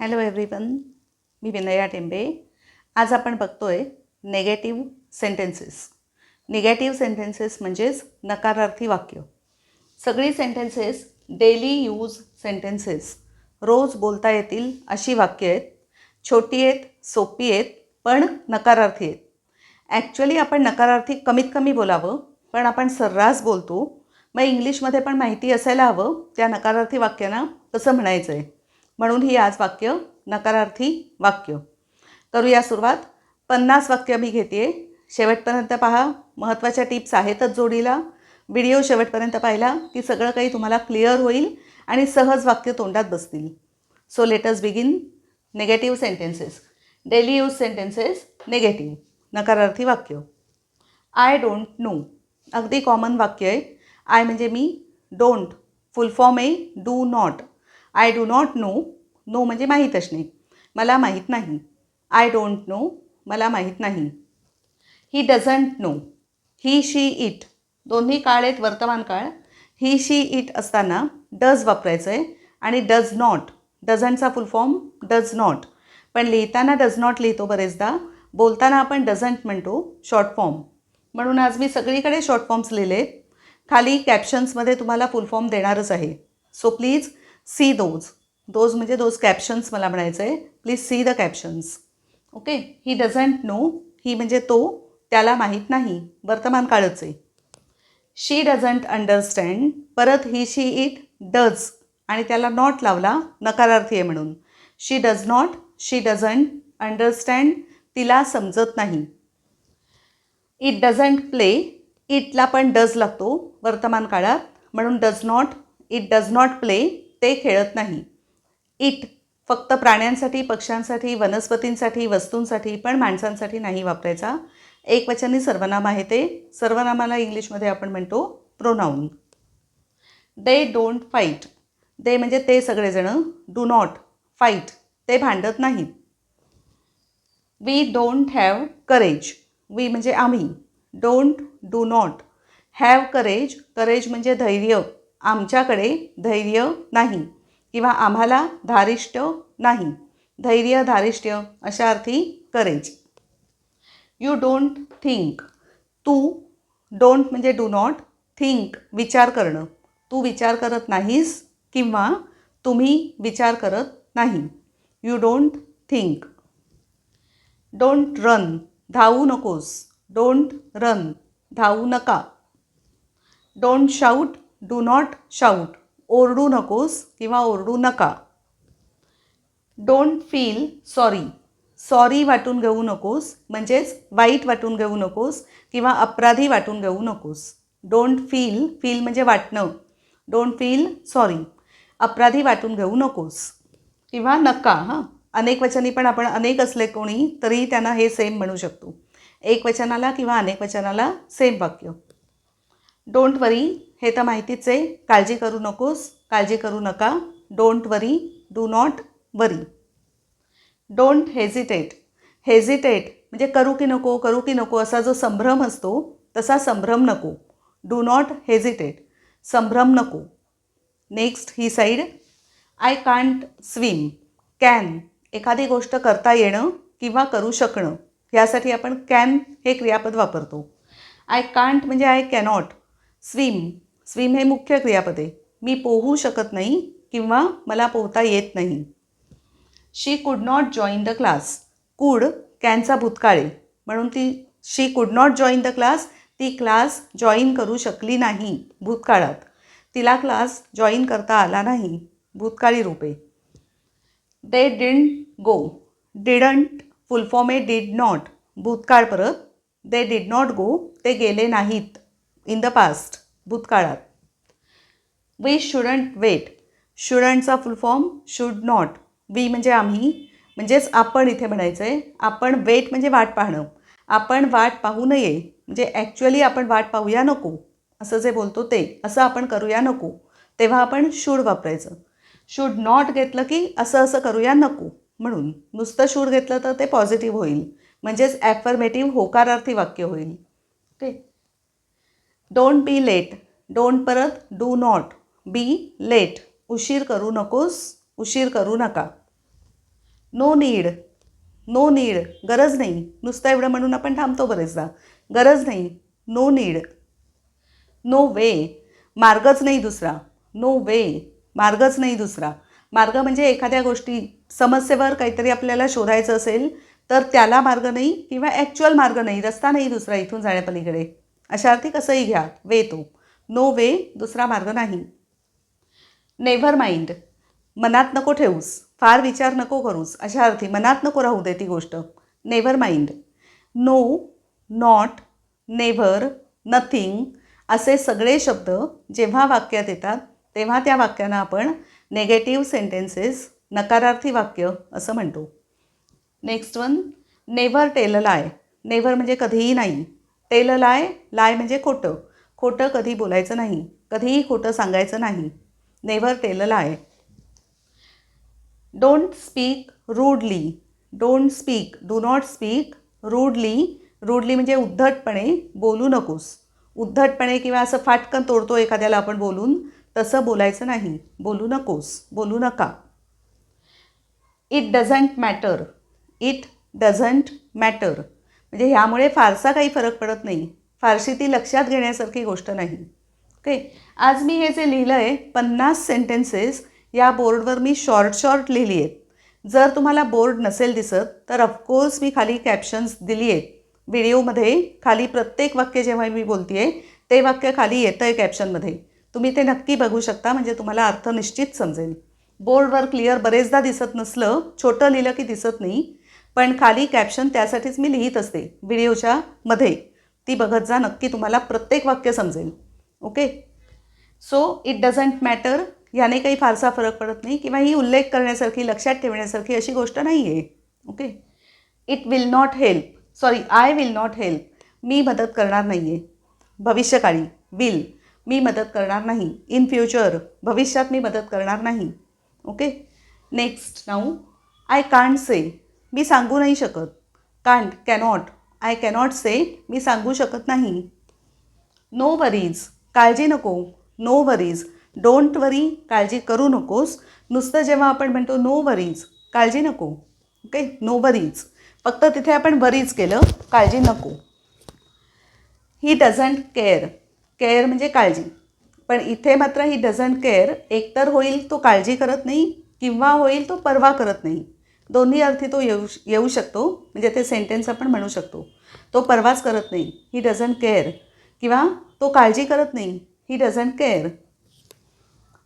Hello everyone मी विनया टेंबे. आज आपण बघतो आहे नेगेटिव्ह सेंटेन्सेस निगेटिव्ह सेंटेन्सेस म्हणजेच नकारार्थी वाक्य. सगळी सेंटेन्सेस डेली यूज सेंटेन्सेस रोज बोलता येतील अशी वाक्य आहेत. छोटी आहेत सोपी आहेत पण नकारार्थी आहेत. ॲक्च्युली आपण नकारार्थी कमीत कमी बोलावं पण आपण सर्रास बोलतो. मग इंग्लिशमध्ये पण माहिती असायला हवं त्या नकारार्थी वाक्यांना कसं म्हणायचं आहे म्हणून ही आज वाक्य नकारार्थी वाक्य. करूया सुरुवात. पन्नास वाक्य मी घेते शेवटपर्यंत पहा. महत्त्वाच्या टिप्स आहेतच जोडीला. व्हिडिओ शेवटपर्यंत पाहिला की सगळं काही तुम्हाला क्लिअर होईल आणि सहज वाक्य तोंडात बसतील. So let's begin negative sentences daily use sentences negative नकारार्थी वाक्य. आय डोंट नो अगदी कॉमन वाक्य आहे. आय म्हणजे मी डोंट फुल फॉर्म आहे. Do not I do not know know म्हणजे माहीत असणे मला माहीत नाही. आय डोंट नो मला माहीत नाही. He doesn't know he she it दोन्ही काळ आहेत वर्तमान काळ. ही शी इट असताना डज वापरायचं आहे आणि डज नॉट डझंटचा फुल फॉर्म डज नॉट पण लिहिताना डज नॉट लिहितो बरेचदा. बोलताना आपण डझंट म्हणतो. शॉर्ट फॉर्म म्हणून आज मी सगळीकडे शॉर्ट फॉर्म्स लिहिले आहेत खाली कॅप्शन्समध्ये तुम्हाला फुल फॉर्म देणारच आहे. So please see those. Those म्हणजे दोज कॅप्शन्स मला म्हणायचं आहे please see the captions okay he doesn't know he म्हणजे तो. त्याला माहीत नाही. वर्तमान काळच आहे. शी डझंट अंडरस्टँड परत ही शी इट डज आणि त्याला नॉट लावला. नकारार्थी आहे म्हणून. She does not she doesn't understand तिला समजत नाही. इट डझंट प्ले इटला पण डज लागतो. वर्तमान काळात. म्हणून does not it does not play ते खेळत नाही. इट फक्त प्राण्यांसाठी पक्ष्यांसाठी वनस्पतींसाठी वस्तूंसाठी पण माणसांसाठी नाही वापरायचा. एक वचनी सर्वनाम आहे ते. सर्वनामाला इंग्लिशमध्ये आपण म्हणतो pronoun they don't fight they म्हणजे ते सगळेजणं. डू नॉट फाईट ते भांडत नाहीत we don't have courage we म्हणजे आम्ही. Don't do not have courage courage म्हणजे धैर्य. आमच्याकडे धैर्य नाही किंवा आम्हाला धारिष्ट नाही. धैर्य धारिष्ट्य अशा अर्थी करेज. यू डोंट थिंक तू डोंट म्हणजे डू नॉट थिंक विचार करणं. तू विचार करत नाहीस किंवा तुम्ही विचार करत नाही. You don't think don't run धावू नकोस. डोंट रन धावू नका. Don't shout do not shout. ओरडू नकोस किंवा ओरडू नका. Don't feel sorry. सॉरी वाटून घेऊ नकोस म्हणजेच वाईट वाटून घेऊ नकोस किंवा अपराधी वाटून घेऊ नकोस. डोंट फील फील म्हणजे वाटणं. Don't feel sorry. अपराधी वाटून घेऊ नकोस. किंवा नका हां. अनेक वचनी पण आपण अनेक असले कोणी तरी त्यांना हे सेम म्हणू शकतो. एक वचनाला किंवा अनेक वचनाला सेम वाक्य. डोंट वरी हे तर माहितीच आहे काळजी करू नकोस काळजी करू नका. Don't worry do not worry don't hesitate hesitate म्हणजे करू की नको करू की नको असा जो संभ्रम असतो तसा संभ्रम नको. डू नॉट हेजिटेट संभ्रम नको. Next he side I can't swim can एखादी गोष्ट करता येणं किंवा करू शकणं. यासाठी आपण कॅन हे क्रियापद वापरतो. आय कांट म्हणजे आय कॅनॉट स्विम. स्विम हे मुख्य क्रियापद. आहे मी पोहू शकत नाही किंवा मला पोहता येत नाही. She could not join the class कुड कॅनचा भूतकाळ. आहे म्हणून ती she could not join the class ती क्लास जॉईन करू शकली नाही भूतकाळात. तिला क्लास जॉईन करता आला नाही भूतकाळी रूपे. They didn't go didn't full form a did not भूतकाळ परत. दे डिड नॉट गो ते गेले नाहीत. इन द पास्ट भूतकाळात. We shouldn't wait शुडंटचा full form should not we म्हणजे आम्ही म्हणजेच आपण इथे म्हणायचं आहे आपण वेट म्हणजे वाट पाहणं. आपण वाट पाहू नये म्हणजे ॲक्च्युअली आपण वाट पाहूया नको असं जे बोलतो ते असं आपण करूया नको तेव्हा आपण शूड वापरायचं. शूड नॉट घेतलं की असं असं करूया नको म्हणून. नुसतं शूड घेतलं तर ते पॉझिटिव्ह होईल. म्हणजेच ॲफर्मेटिव्ह होकारार्थी वाक्य होईल. Okay don't be late don't परत डू नॉट बी लेट उशीर करू नकोस. उशीर करू नका. नो नीड नो नीड गरज नाही. नुसतं एवढं म्हणून आपण थांबतो बरेचदा. गरज नाही. नो नीड नो वे मार्गच नाही दुसरा. नो वे मार्गच नाही दुसरा. मार्ग म्हणजे एखाद्या गोष्टी समस्येवर काहीतरी आपल्याला शोधायचं असेल तर त्याला मार्ग नाही किंवा ॲक्च्युअल मार्ग नाही. रस्ता नाही दुसरा इथून जाण्यापलीकडे. अशा अर्थी कसंही घ्या. वे तो. नो वे दुसरा मार्ग नाही. नेव्हर माइंड मनात नको ठेवूस फार विचार नको करूस. अशा अर्थी मनात नको राहू दे ती गोष्ट. Never mind no not never nothing असे सगळे शब्द जेव्हा वाक्यात येतात तेव्हा त्या वाक्यांना आपण नेगेटिव्ह सेंटेन्सेस नकारार्थी वाक्य असं म्हणतो. Next one never tell lie never म्हणजे कधीही नाही. तेल लाय लाय म्हणजे खोटं. खोटं कधी बोलायचं नाही कधीही खोटं सांगायचं नाही. Never tell lie. Don't speak rudely. Don't speak do not speak rudely. Rudely म्हणजे उद्धटपणे बोलू नकोस. उद्धटपणे किंवा असं फाटकन तोडतो एखाद्याला आपण बोलून तसं बोलायचं नाही. बोलू नकोस बोलू नका. It doesn't matter it doesn't matter म्हणजे ह्यामुळे फारसा काही फरक पडत नाही. फारशी ती लक्षात घेण्यासारखी गोष्ट नाही. ओके आज मी हे जे लिहिलं आहे पन्नास सेंटेन्सेस या बोर्डवर मी शॉर्ट शॉर्ट लिहिली आहेत. जर तुम्हाला बोर्ड नसेल दिसत तर ऑफकोर्स मी खाली कॅप्शन्स दिली आहेत. व्हिडिओमध्ये खाली प्रत्येक वाक्य जेव्हा मी बोलते आहे ते वाक्य खाली येतं आहे कॅप्शनमध्ये तुम्ही ते नक्की बघू शकता म्हणजे तुम्हाला अर्थ निश्चित समजेल. बोर्डवर क्लिअर बरेचदा दिसत नसलं छोटं लिहिलं की दिसत नाही पण खाली कॅप्शन त्यासाठीच मी लिहित असते व्हिडिओच्या मध्ये. ती बघत जा नक्की तुम्हाला प्रत्येक वाक्य समजेल. Okay so it doesn't matter याने काही फारसा फरक पडत नाही किंवा ही उल्लेख करण्यासारखी लक्षात ठेवण्यासारखी अशी गोष्ट नाही आहे okay it will not help sorry I will not help मी मदत करणार नाही आहे भविष्यकाळी. विल मी मदत करणार नाही. इन फ्युचर भविष्यात मी मदत करणार नाही. Okay next now I can't say मी सांगू नाही शकत. Can't cannot I cannot say मी सांगू शकत नाही. नो वरीज काळजी नको. नो वरीज डोंट वरी काळजी करू नकोस. नुसतं जेव्हा आपण म्हणतो नो वरीज काळजी नको. ओके नो वरीज फक्त तिथे आपण वरीज केलं काळजी नको. ही डझंट केअर केअर म्हणजे काळजी. पण इथे मात्र ही डझंट केअर एकतर होईल तो काळजी करत नाही किंवा होईल तो परवा करत नाही. दोन्ही अर्थी तो येऊ येऊ शकतो. म्हणजे ते सेंटेन्स आपण म्हणू शकतो. तो परवाच करत नाही. ही डझंट केअर किंवा तो काळजी करत नाही. He doesn't care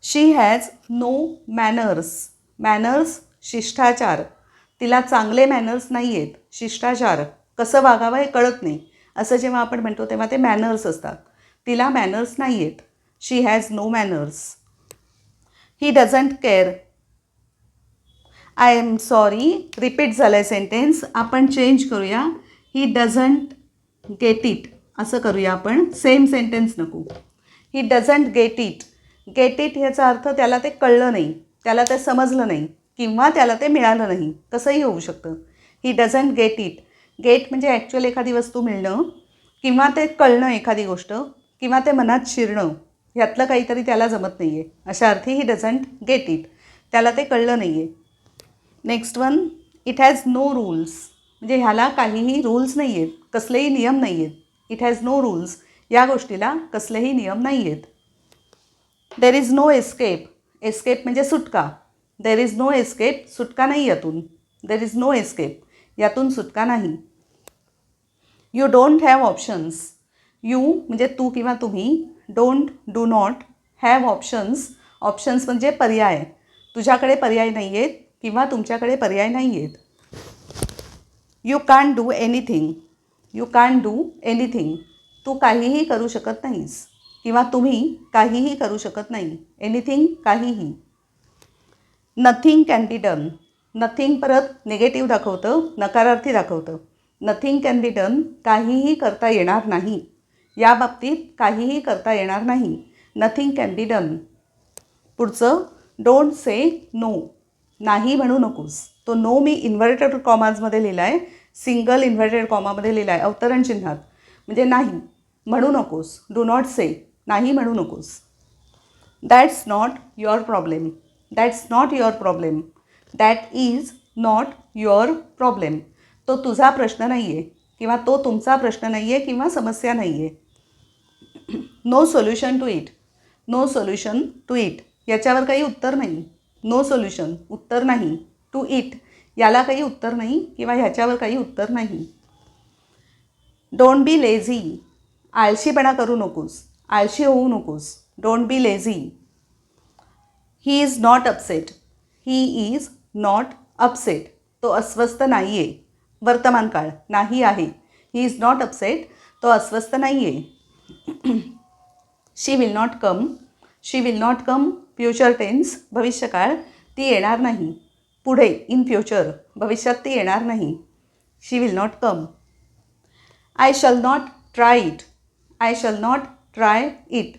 she has no manners manners शिष्टाचार. तिला चांगले मॅनर्स नाही आहेत शिष्टाचार. कसं वागावं हे कळत नाही. असं जेव्हा आपण म्हणतो तेव्हा ते मॅनर्स असतात. तिला मॅनर्स नाही आहेत she has no manners he doesn't care I am sorry repeat झालं आहे सेंटेन्स आपण चेंज करूया. ही डझंट गेट इट असं करूया आपण. सेम सेंटेन्स नको. He doesn't get it get it ह्याचा अर्थ त्याला ते कळलं नाही. त्याला ते समजलं नाही. किंवा त्याला ते मिळालं नाही. कसंही होऊ शकतं. He doesn't get it get म्हणजे ॲक्च्युअल एखादी वस्तू मिळणं. किंवा ते कळणं एखादी गोष्ट. किंवा ते मनात शिरणं. ह्यातलं काहीतरी त्याला जमत नाही आहे अशा अर्थी ही डझंट गेट इट त्याला ते कळलं नाही आहे next one it has no rules म्हणजे ह्याला काहीही रूल्स नाही आहेत कसलेही नियम नाही आहेत इट हॅज नो रूल्स या गोष्टीला कसलेही नियम नाही आहेत there is no escape escape म्हणजे सुटका. देर इज नो एस्केप सुटका नाही यातून. देर इज नो एस्केप यातून सुटका नाही. You don't have options you म्हणजे तू किंवा तुम्ही don't do not have options options म्हणजे पर्याय. तुझ्याकडे पर्याय नाही आहेत किंवा तुमच्याकडे पर्याय नाही आहेत you can do anything you can do anything तू काहीही करू शकत नाहीस. किंवा तुम्ही काहीही करू शकत नाही. एनिथिंग काहीही. Nothing can be done nothing परत निगेटिव्ह दाखवतं नकारार्थी दाखवतं. नथिंग कॅन बी डन काहीही करता येणार नाही. या बाबतीत काहीही करता येणार नाही. नथिंग कॅन बी डन पुढचं डोंट से नो नाही म्हणू नकोस. तो नो मी इन्व्हर्टेड कॉमाजमध्ये लिहिला आहे सिंगल इन्व्हर्टेड कॉमामध्ये लिहिला आहे अवतरण चिन्हात. म्हणजे नाही म्हणू नकोस. डू नॉट से नाही म्हणू नकोस. That's not your problem that's not your problem that is not your problem तो तुझा प्रश्न नाही आहे किंवा तो तुमचा प्रश्न नाही आहे किंवा समस्या नाही आहे no solution to it no solution to it याच्यावर काही उत्तर नाही. नो सोल्युशन उत्तर नाही. टू इट याला काही उत्तर नाही किंवा ह्याच्यावर काही उत्तर नाही. डोंट बी लेझी आळशीपणा करू नकोस. आळशी होऊ नकोस. Don't be lazy he is not upset he is not upset तो अस्वस्थ नाही आहे वर्तमान काळ नाही आहे. ही इज नॉट अपसेट तो अस्वस्थ नाही आहे she will not come she will not come future tense भविष्यकाळ ती येणार नाही. पुढे इन फ्युचर भविष्यात ती येणार नाही. She will not come. I shall not try it. I shall not try it.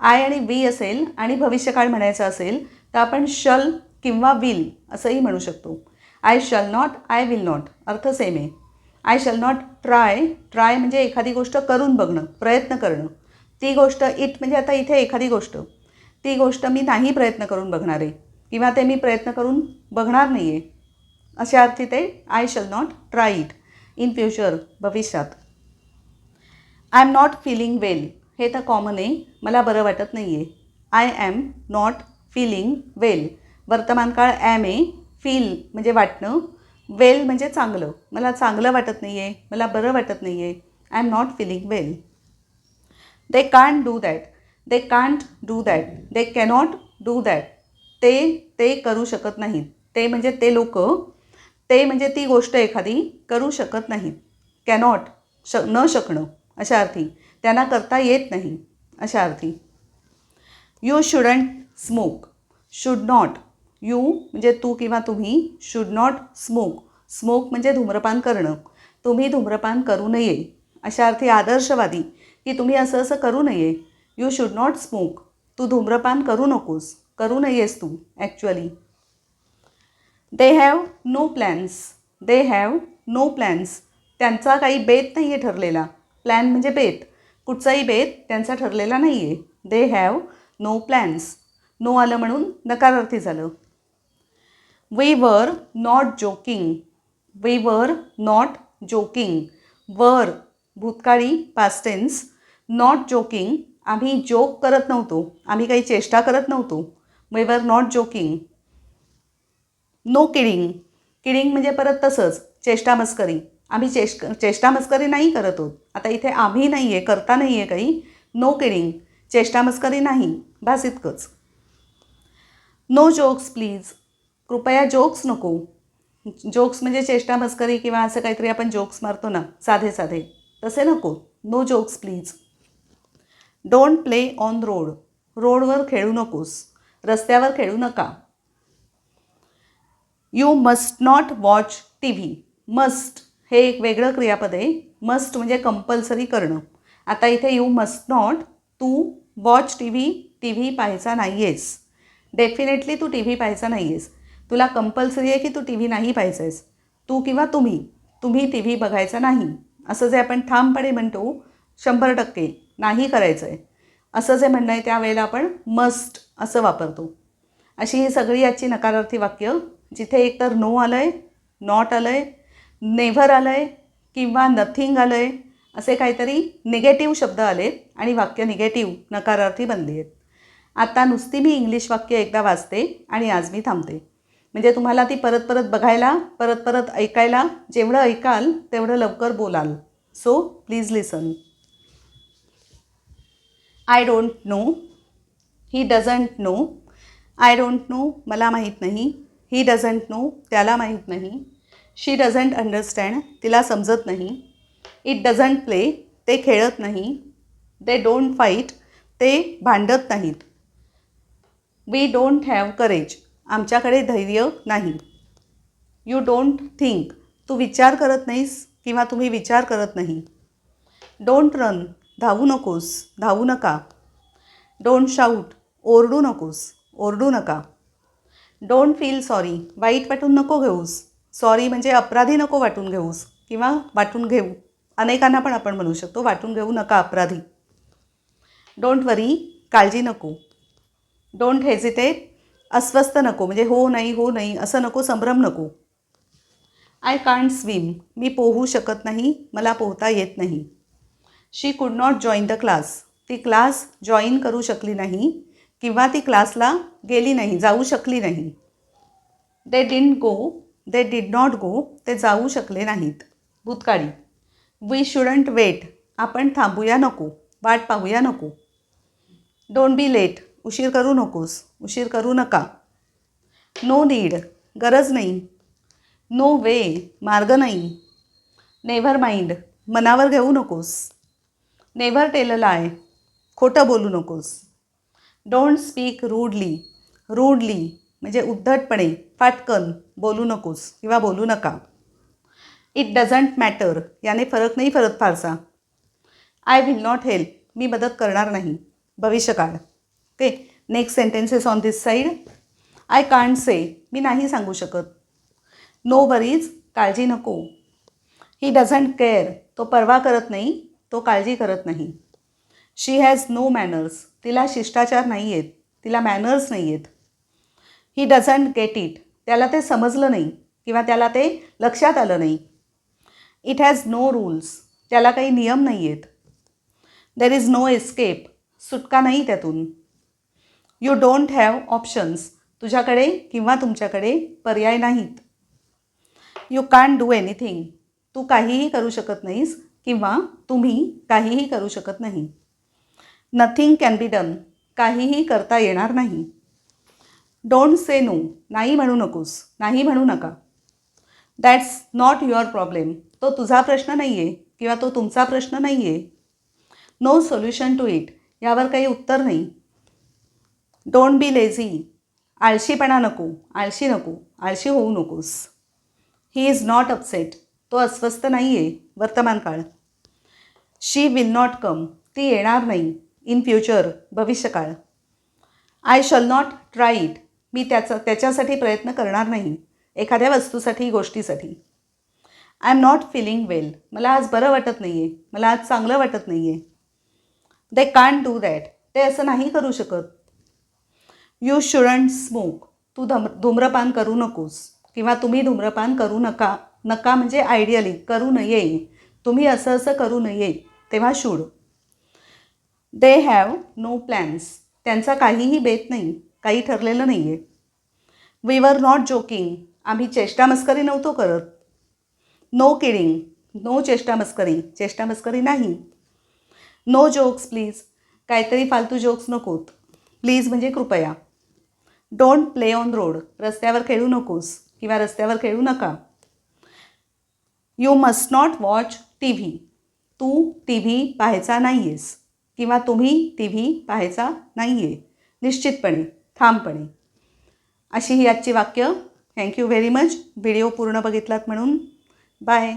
I आणि वी असेल आणि भविष्यकाळ म्हणायचं असेल तर आपण शल किंवा विल असंही म्हणू शकतो. I shall not I will not. अर्थ सेम आहे. I shall not try try म्हणजे एखादी गोष्ट करून बघणं प्रयत्न करणं. ती गोष्ट इट म्हणजे आता इथे एखादी गोष्ट. ती गोष्ट मी नाही प्रयत्न करून बघणार आहे. किंवा ते मी प्रयत्न करून बघणार नाही आहे अशा अर्थी ते I shall not try it in future भविष्यात. I am not feeling well हे तर कॉमन आहे. मला बरं वाटत नाही आहे I am not feeling well वर्तमान काळ ॲम ए फील म्हणजे वाटणं. वेल म्हणजे चांगलं. मला चांगलं वाटत नाही आहे मला बरं वाटत नाही आहे I am not feeling well they can't do that they can't do that they cannot do that ते ते करू शकत नाहीत. ते म्हणजे ते लोक ते म्हणजे ती गोष्ट एखादी करू शकत नाहीत. कॅनॉट श न शकणं अशा अर्थी. त्यांना करता येत नाही अशा अर्थी. You shouldn't smoke should not you म्हणजे तू किंवा तुम्ही शुड नॉट स्मोक स्मोक म्हणजे धूम्रपान करणं. तुम्ही धूम्रपान करू नये. अशा अर्थी आदर्शवादी की तुम्ही असं असं करू नये. यू शुड नॉट स्मोक तू धूम्रपान करू नकोस. करू नयेस तू actually they have no plans they have no plans त्यांचा काही बेत नाही आहे ठरलेला. प्लॅन म्हणजे बेत. कुठचाही बेत त्यांचा ठरलेला नाही आहे they have no plans no आलं म्हणून नकारार्थी झालं. We were not joking we were not joking were भूतकाळी past tense not joking आम्ही जोक करत नव्हतो. आम्ही काही चेष्टा करत नव्हतो. We were not joking no kidding kidding म्हणजे परत तसंच चेष्टा मस्करी. आम्ही चेष् चेष्टा मस्करी नाही करत आहोत आता इथे आम्ही नाही आहे करता नाही आहे काही. नो किडिंग चेष्टा मस्करी नाही. भास इतकंच. नो जोक्स प्लीज कृपया जोक्स नको. जोक्स म्हणजे चेष्टा मस्करी किंवा असं काहीतरी आपण जोक्स मारतो ना साधे साधे तसे नको. No jokes please don't play on road रोडवर खेळू नकोस. रस्त्यावर खेळू नका. You must not watch T V must हे एक वेगळं क्रियापद आहे. मस्ट म्हणजे कंपल्सरी करणं. आता इथे you must not Tu watch T V T V पाहायचा नाही आहेस डेफिनेटली तू टी व्ही पाहायचा नाही आहेस तुला कंपल्सरी आहे की तू टी व्ही नाही पाहायचा आहेस तू किंवा तुम्ही. तुम्ही टी व्ही बघायचा नाही. असं जे आपण ठामपणे म्हणतो शंभर टक्के. नाही करायचं आहे असं जे म्हणणं आहे त्यावेळेला आपण मस्ट असं वापरतो. अशी ही सगळी याची नकारार्थी वाक्य जिथे एकतर नो आलं आहे नॉट आलं आहे नेव्हर आलं आहे किंवा नथिंग आलं आहे असे काहीतरी निगेटिव्ह शब्द आलेत आणि वाक्य निगेटिव्ह नकारार्थी बनली आहेत आता नुसती मी इंग्लिश वाक्य एकदा वाचते आणि आज मी थांबते. म्हणजे तुम्हाला ती परत परत बघायला परत परत ऐकायला जेवढं ऐकाल तेवढं लवकर बोलाल. So please listen I don't know he doesn't know I don't know मला माहीत नाही. ही डझंट नो त्याला माहीत नाही. शी डझंट अंडरस्टँड तिला समजत नाही. इट डझंट प्ले ते खेळत नाही. दे डोंट फाईट ते भांडत नाहीत. वी डोंट हॅव करेज आमच्याकडे धैर्य नाही. यू डोंट थिंक तू विचार करत नाहीस किंवा तुम्ही विचार करत नाही. डोंट रन धावू नकोस धावू नका. डोंट शाऊट ओरडू नकोस ओरडू नका. डोंट फील सॉरी वाईट वाटून नको घेऊस. सॉरी म्हणजे अपराधी नको वाटून घेऊस किंवा वाटून घेऊ. अनेकांना पण आपण म्हणू शकतो वाटून घेऊ नका अपराधी. डोंट वरी काळजी नको. डोंट हेजिटेट अस्वस्थ नको म्हणजे हो नाही हो नाही असं नको संभ्रम नको. आय कांट स्विम मी पोहू शकत नाही मला पोहता येत नाही. She could not join the class ती क्लास जॉईन करू शकली नाही किंवा ती क्लासला गेली नाही जाऊ शकली नाही. They didn't go they did not go ते जाऊ शकले नाहीत. भूतकाळी. वी शुडंट वेट आपण थांबूया नको वाट पाहूया नको. डोंट बी लेट उशीर करू नकोस उशीर करू नका. नो नीड गरज नाही. नो वे मार्ग नाही. नेव्हर माइंड मनावर घेऊ नकोस. नेव्हर टेल अ लाय खोटं बोलू नकोस. डोंट स्पीक रूडली रूडली म्हणजे उद्धटपणे फाटकन बोलू नकोस किंवा बोलू नका. इट डझंट मॅटर याने फरक नाही फरक फारसा. आय विल नॉट हेल्प मी मदत करणार नाही. भविष्यकाळ. Okay next sentences on this side I can't say मी नाही सांगू शकत. नो वरीज काळजी नको. ही डझंट केअर तो परवा करत नाही. तो काळजी करत नाही. शी हॅज नो मॅनर्स तिला शिष्टाचार नाही आहेत तिला मॅनर्स नाही आहेत ही डझंट गेट इट त्याला ते समजलं नाही किंवा त्याला ते लक्षात आलं नाही. इट हॅज नो रूल्स त्याला काही नियम नाही आहेत देर इज नो एस्केप सुटका नाही त्यातून. यू डोंट हॅव ऑप्शन्स तुझ्याकडे किंवा तुमच्याकडे पर्याय नाहीत. यू कान डू एनिथिंग तू काहीही करू शकत नाहीस. किंवा तुम्ही काहीही करू शकत नाही. नथिंग कॅन बी डन काहीही करता येणार नाही. डोंट से नो नाही म्हणू नकोस. नाही म्हणू नका. दॅट्स नॉट युअर प्रॉब्लेम तो तुझा प्रश्न नाही आहे किंवा तो तुमचा प्रश्न नाही आहे नो सोल्युशन टू इट यावर काही उत्तर नाही. डोंट बी लेझी आळशीपणा नको. आळशी नको. आळशी होऊ नकोस. ही इज नॉट अपसेट तो अस्वस्थ नाही आहे वर्तमान काळ. शी विल नॉट कम ती येणार नाही. इन फ्युचर भविष्यकाळ. I shall not try it मी त्याचा त्याच्यासाठी प्रयत्न करणार नाही. एखाद्या वस्तूसाठी गोष्टीसाठी. I am not feeling well मला आज बरं वाटत नाही आहे मला आज चांगलं वाटत नाही आहे दे कान डू दॅट ते असं नाही करू शकत. यू शुडंट स्मोक तू धम धूम्रपान करू नकोस. किंवा तुम्ही धूम्रपान करू नका. नका म्हणजे आयडियली करू नये. तुम्ही असं असं करू नये. तेव्हा should they have no plans त्यांचा काहीही बेत नाही. काही ठरलेलं नाही आहे वी वर नॉट जोकिंग आम्ही चेष्टामस्करी नव्हतो करत. नो किडिंग नो चेष्टामस्करी चेष्टामस्करी नाही. नो जोक्स प्लीज काहीतरी फालतू जोक्स नकोत. प्लीज म्हणजे कृपया. डोंट प्ले ऑन रोड रस्त्यावर खेळू नकोस किंवा रस्त्यावर खेळू नका. You must not watch T V Tu T V पाहायचा नाही आहेस किंवा तुम्ही टी व्ही पाहायचा नाही आहे निश्चितपणे ठामपणे. अशी ही आजची वाक्य. थँक्यू व्हेरी मच व्हिडिओ पूर्ण बघितलात म्हणून. बाय